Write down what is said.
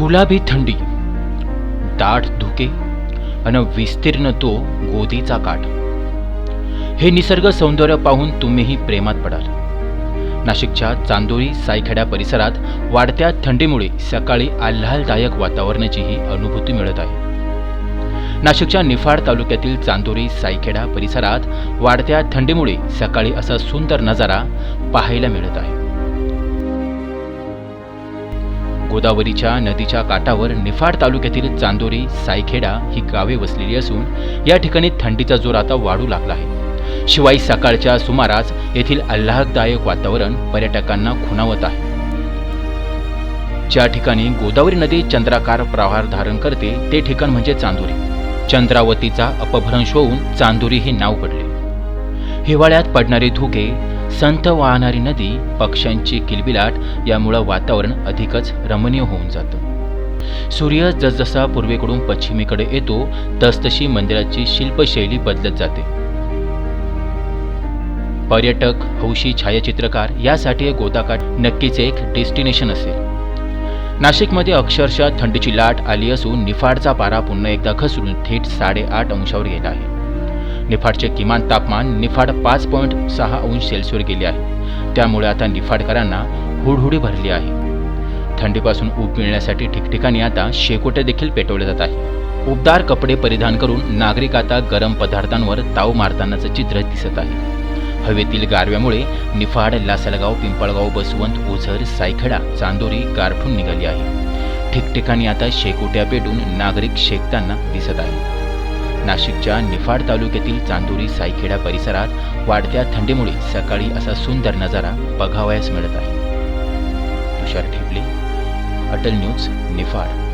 गुलाबी थंडी. दाट धुके अन विस्तीर्ण तो गोदीचा काठ. हे निसर्ग सौंदर्य पाहून तुम्हीही प्रेमात पडाल. नाशिकच्या चांदोळी सायखेडा परिसरात वाढत्या थंडीमुळे सकाळी आल्हाददायक वातावरणाचीही अनुभूती मिळत आहे. नाशिकच्या निफाड तालुक्यातील चांदोरी सायखेडा परिसरात वाढत्या थंडीमुळे सकाळी असा सुंदर नजारा पाहायला मिळत आहे. गोदावरीच्या नदीच्या काठावर निफाड तालुक्यातील चांदोरी सायखेडा ही गावे वसलेली असून या ठिकाणी थंडीचा जोर आता वाढू लागला आहे. शिवाय सकाळच्या सुमारास येथील आल्हाददायक वातावरण पर्यटकांना खुणावत आहे. ज्या ठिकाणी गोदावरी नदी चंद्राकार प्रवाह धारण करते ते ठिकाण म्हणजे चांदोरी. चंद्रावतीचा अपभ्रंश होऊन चांदोरी हे नाव पडले. हिवाळ्यात पडणारे धुके संत वाहणारी नदी पक्ष्यांची किलबिलाट यामुळं वातावरण अधिकच रमणीय होऊन जातं. सूर्य जसजसा पूर्वेकडून पश्चिमेकडे येतो तसतशी मंदिराची शिल्पशैली बदलत जाते. पर्यटक हौशी छायाचित्रकार यासाठी गोदाकाठ नक्कीच एक डेस्टिनेशन असेल. नाशिकमध्ये अक्षरशः थंडीची लाट आली असून निफाडचा पारा पुन्हा एकदा घसरून थेट साडेआठ अंशावर गेला आहे. निफाडचे किमान तापमान निफाड पाच पॉईंट सहा अंश सेल्सिअसवर गेले आहे. त्यामुळे आता निफाडकरांना हुडहुडी भरली आहे. थंडीपासून ऊब मिळण्यासाठी ठिकठिकाणी आता शेकोटे देखील पेटवले जात आहे. उबदार कपडे परिधान करून नागरिक आता गरम पदार्थांवर ताव मारतानाचं चित्र दिसत आहे. हवेतील गारव्यामुळे निफाड लासलगाव पिंपळगाव बसवंत ओझर सायखेडा चांदोरी गारठून निघाली आहे. ठिकठिकाणी आता शेकोट्या पेटून नागरिक शेकताना दिसत आहे नाशिकच्या निफाड तालुक्यातील चांदोरी सायखेडा परिसरात वाढत्या थंडीमुळे सकाळी असा सुंदर नजारा बघावयास मिळत आहे. तुषार ठेपले अटल न्यूज निफाड.